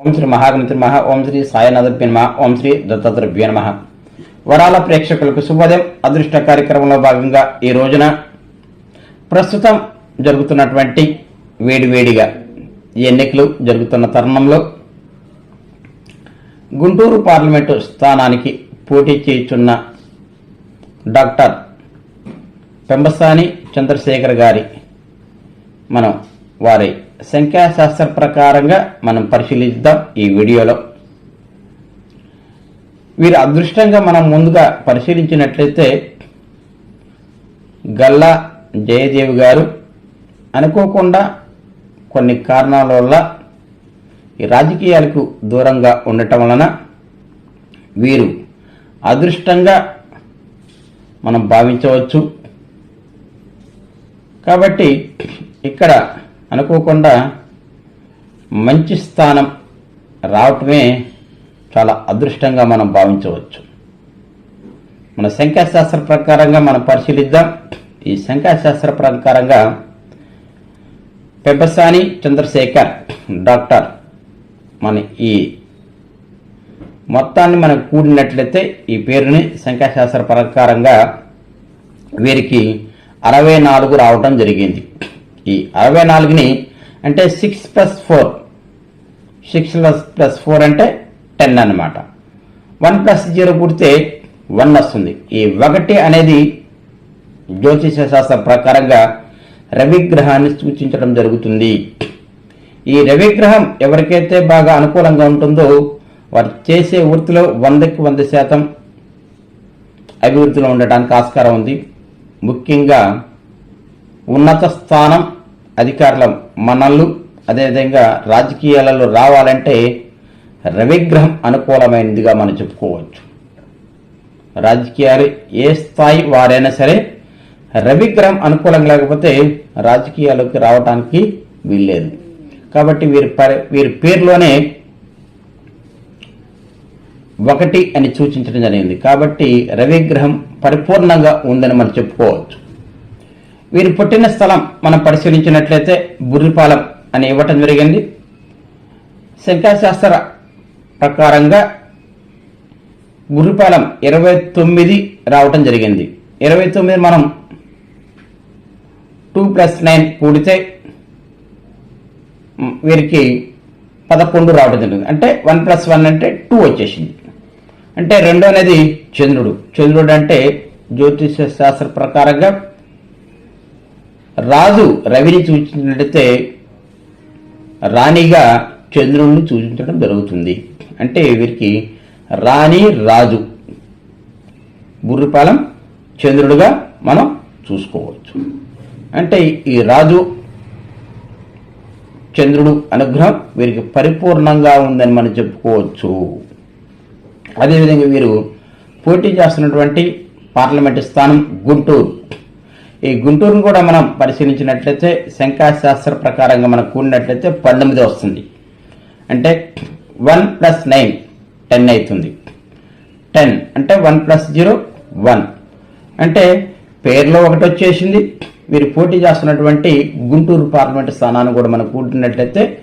ఓం శ్రీ మహాగణిత నమ. ఓం శ్రీ సాయనాథభ్య నమ. ఓం శ్రీ దత్తాత్రేభ్య నమ. వరాల ప్రేక్షకులకు శుభోదయం. అదృష్ట కార్యక్రమంలో భాగంగా ఈ రోజున ప్రస్తుతం జరుగుతున్నటువంటి వేడివేడిగా ఎన్నికలు జరుగుతున్న తరుణంలో గుంటూరు పార్లమెంటు స్థానానికి పోటీ చేయుచున్న డాక్టర్ పెంబసాని చంద్రశేఖర్ గారి మనం వారి సంఖ్యాశాస్త్ర ప్రకారంగా మనం పరిశీలిద్దాం ఈ వీడియోలో. వీరి అదృష్టంగా మనం ముందుగా పరిశీలించినట్లయితే గల్లా జయదేవి గారు అనుకోకుండా కొన్ని కారణాల వల్ల ఈ రాజకీయాలకు దూరంగా ఉండటం వలన వీరు అదృష్టంగా మనం భావించవచ్చు. కాబట్టి ఇక్కడ అనుకోకుండా మంచి స్థానం రావటమే చాలా అదృష్టంగా మనం భావించవచ్చు. మన సంఖ్యాశాస్త్ర ప్రకారంగా మనం పరిశీలిద్దాం. ఈ సంఖ్యాశాస్త్ర ప్రకారంగా పెబ్బసాని చంద్రశేఖర్ డాక్టర్ మన ఈ మొత్తాన్ని మనం కూడినట్లయితే ఈ పేరుని సంఖ్యాశాస్త్ర ప్రకారంగా వీరికి అరవై నాలుగు రావటం జరిగింది. ఈ అరవై నాలుగుని అంటే six plus four six plus plus four అంటే టెన్ అన్నమాట. వన్ ప్లస్ జీరో పుడితే వన్ వస్తుంది. ఈ ఒకటి అనేది జ్యోతిష శాస్త్రం ప్రకారంగా రవిగ్రహాన్ని సూచించడం జరుగుతుంది. ఈ రవిగ్రహం ఎవరికైతే బాగా అనుకూలంగా ఉంటుందో వారు చేసే వృత్తిలో వందకి వంద శాతం అభివృద్ధిలో ఉండటానికి ఆస్కారం ఉంది. ముఖ్యంగా ఉన్నత స్థానం అధికారుల మనల్లు అదేవిధంగా రాజకీయాలలో రావాలంటే రవిగ్రహం అనుకూలమైనదిగా మనం చెప్పుకోవచ్చు. రాజకీయాలు ఏ స్థాయి వారైనా సరే రవిగ్రహం అనుకూలం లేకపోతే రాజకీయాల్లోకి రావటానికి వీల్లేదు. కాబట్టి వీరి వీరి పేరులోనే ఒకటి అని సూచించడం జరిగింది. కాబట్టి రవిగ్రహం పరిపూర్ణంగా ఉందని మనం చెప్పుకోవచ్చు. వీరు పుట్టిన స్థలం మనం పరిశీలించినట్లయితే బుర్రిపాలెం అని ఇవ్వటం జరిగింది. సంఖ్యాశాస్త్ర ప్రకారంగా బుర్రిపాలెం ఇరవై తొమ్మిది రావటం జరిగింది. ఇరవై తొమ్మిది మనం టూ ప్లస్ నైన్ కూడితే వీరికి పదకొండు రావడం జరిగింది. అంటే వన్ ప్లస్ వన్ అంటే టూ వచ్చేసింది. అంటే రెండో అనేది చంద్రుడు. చంద్రుడు అంటే జ్యోతిష శాస్త్ర ప్రకారంగా రాజు రవిని సూచించినట్లయితే రాణిగా చంద్రుడిని సూచించడం జరుగుతుంది. అంటే వీరికి రాణి రాజు. బుర్రిపాలెం చంద్రుడుగా మనం చూసుకోవచ్చు. అంటే ఈ రాజు చంద్రుడు అనుగ్రహం వీరికి పరిపూర్ణంగా ఉందని మనం చెప్పుకోవచ్చు. అదేవిధంగా వీరు పోటీ చేస్తున్నటువంటి పార్లమెంటు స్థానం గుంటూరు. ఈ గుంటూరును కూడా మనం పరిశీలించినట్లయితే శంఖాశాస్త్ర ప్రకారంగా మనం కూడినట్లయితే పంతొమ్మిది వస్తుంది. అంటే వన్ ప్లస్ నైన్ టెన్ అవుతుంది. టెన్ అంటే వన్ ప్లస్ జీరో వన్. అంటే పేరులో ఒకటి వచ్చేసింది. వీరు పోటీ చేస్తున్నటువంటి గుంటూరు పార్లమెంటు స్థానాన్ని కూడా మనం కూడినట్లయితే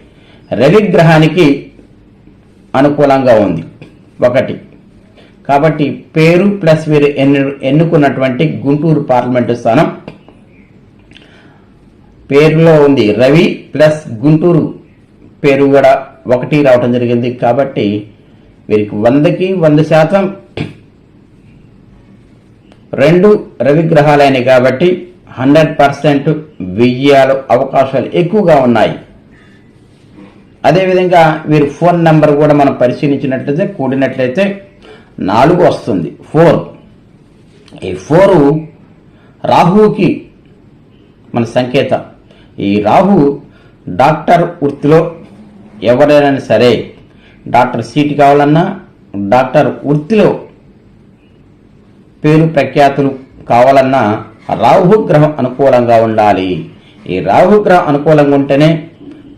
రవిగ్రహానికి అనుకూలంగా ఉంది. ఒకటి. కాబట్టి పేరు ప్లస్ వీరు ఎన్ను ఎన్నుకున్నటువంటి గుంటూరు పార్లమెంటు స్థానం పేరులో ఉంది రవి ప్లస్ గుంటూరు పేరు కూడా ఒకటి రావటం జరిగింది కాబట్టి వీరికి వందకి వంద శాతం రెండు రవిగ్రహాలైనవి కాబట్టి హండ్రెడ్ పర్సెంట్ వెయ్యాలు అవకాశాలు ఎక్కువగా ఉన్నాయి. అదేవిధంగా వీరి ఫోన్ నెంబర్ కూడా మనం పరిశీలించినట్లయితే కూడినట్లయితే నాలుగు వస్తుంది. ఫోర్. ఈ ఫోరు రాహువుకి మన సంకేతం. ఈ రాహు డాక్టర్ వృత్తిలో ఎవరైనా సరే డాక్టర్ సీట్ కావాలన్నా డాక్టర్ వృత్తిలో పేరు ప్రఖ్యాతులు కావాలన్నా రాహు గ్రహం అనుకూలంగా ఉండాలి. ఈ రాహు గ్రహం అనుకూలంగా ఉంటేనే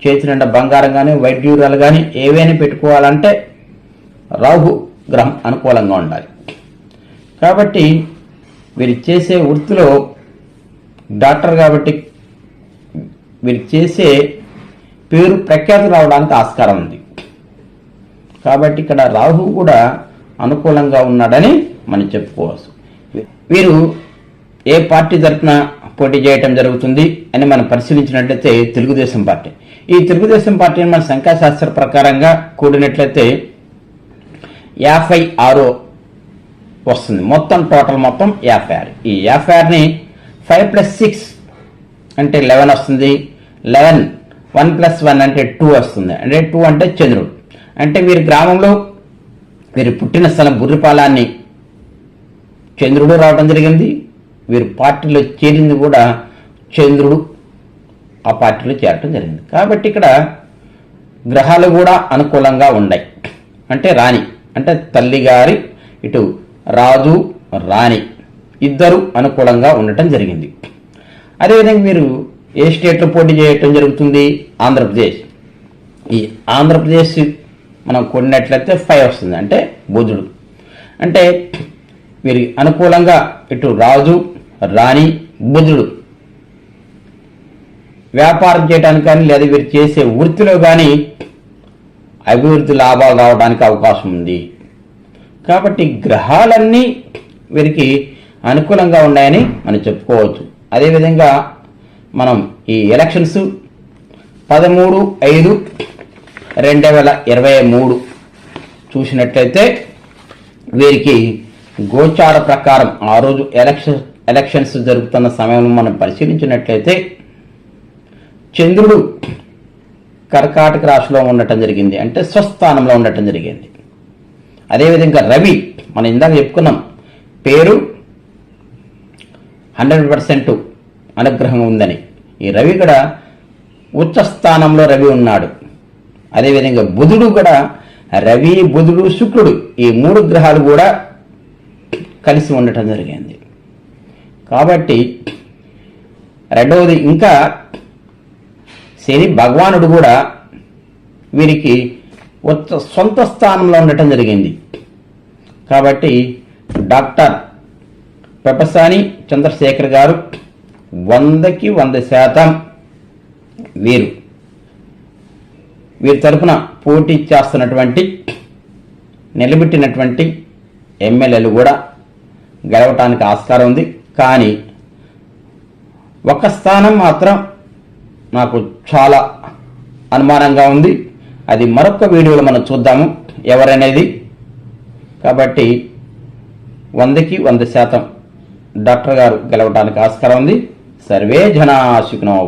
చేతి నిండా బంగారం కానీ వైద్యురాలు కానీ ఏవైనా పెట్టుకోవాలంటే రాహు గ్రహం అనుకూలంగా ఉండాలి. కాబట్టి వీరు చేసే వృత్తిలో డాక్టర్ కాబట్టి వీరు చేసే పేరు ప్రఖ్యాతి రావడానికి ఆస్కారం ఉంది. కాబట్టి ఇక్కడ రాహు కూడా అనుకూలంగా ఉన్నాడని మనం చెప్పుకోవచ్చు. వీరు ఏ పార్టీ తరఫున పోటీ చేయటం జరుగుతుంది అని మనం పరిశీలించినట్లయితే తెలుగుదేశం పార్టీ. ఈ తెలుగుదేశం పార్టీని మన సంఖ్యాశాస్త్ర ప్రకారంగా కూడినట్లయితే యాభై ఆరో వస్తుంది. మొత్తం టోటల్ మొత్తం యాభై ఆరు. ఈ యాభై ఆరుని ఫైవ్ ప్లస్ సిక్స్ అంటే లెవెన్ వస్తుంది. లెవెన్ వన్ ప్లస్ వన్ అంటే టూ వస్తుంది. అంటే టూ అంటే చంద్రుడు. అంటే వీరి గ్రామంలో వీరి పుట్టిన స్థలం బుర్రిపాలాన్ని చంద్రుడు రావడం జరిగింది. వీరు పార్టీలో చేరింది కూడా చంద్రుడు ఆ పార్టీలో చేరటం జరిగింది. కాబట్టి ఇక్కడ గ్రహాలు కూడా అనుకూలంగా ఉన్నాయి. అంటే రాణి అంటే తల్లిగారి ఇటు రాజు రాణి ఇద్దరు అనుకూలంగా ఉండటం జరిగింది. అదేవిధంగా మీరు ఏ స్టేట్లో పోటీ చేయటం జరుగుతుంది? ఆంధ్రప్రదేశ్. ఈ ఆంధ్రప్రదేశ్ మనం కొన్నట్లయితే ఫైవ్ వస్తుంది. అంటే బుధుడు. అంటే వీరి అనుకూలంగా ఇటు రాజు రాణి బుధుడు వ్యాపారం చేయడానికి కానీ లేదా వీరు చేసే వృత్తిలో కానీ అభివృద్ధి లాభాలు రావడానికి అవకాశం ఉంది. కాబట్టి గ్రహాలన్నీ వీరికి అనుకూలంగా ఉన్నాయని మనం చెప్పుకోవచ్చు. అదేవిధంగా మనం ఈ ఎలక్షన్స్ పదమూడు ఐదు రెండు వేల ఇరవై మూడు చూసినట్లయితే వీరికి గోచార ప్రకారం ఆ రోజు ఎలక్షన్ ఎలక్షన్స్ జరుగుతున్న సమయంలో మనం పరిశీలించినట్లయితే చంద్రుడు కర్కాటక రాశిలో ఉండటం జరిగింది. అంటే స్వస్థానంలో ఉండటం జరిగింది. అదేవిధంగా రవి మనం ఇందాక చెప్పుకున్నాం పేరు హండ్రెడ్ పర్సెంట్ అనుగ్రహం ఉందని. ఈ రవి కూడా ఉచ్చ స్థానంలో రవి ఉన్నాడు. అదేవిధంగా బుధుడు కూడా రవి బుధుడు శుక్రుడు ఈ మూడు గ్రహాలు కూడా కలిసి ఉండటం జరిగింది. కాబట్టి రెండవది ఇంకా శని భగవానుడు కూడా వీరికి సొంత స్థానంలో ఉండటం జరిగింది. కాబట్టి డాక్టర్ పెపసాని చంద్రశేఖర్ గారు వందకి వంద శాతం వీరు. వీరి తరపున పోటీ చేస్తున్నటువంటి నిలబెట్టినటువంటి ఎమ్మెల్యేలు కూడా గెలవటానికి ఆస్కారం ఉంది. కానీ ఒక స్థానం మాత్రం నాకు చాలా అనుమానంగా ఉంది. అది మరొక వీడియోలో మనం చూద్దాము. ఎవరనేది. కాబట్టి వందకి వంద శాతం డాక్టర్ గారు గెలవడానికి ఆస్కారం ఉంది. సర్వే జనా సుఖినో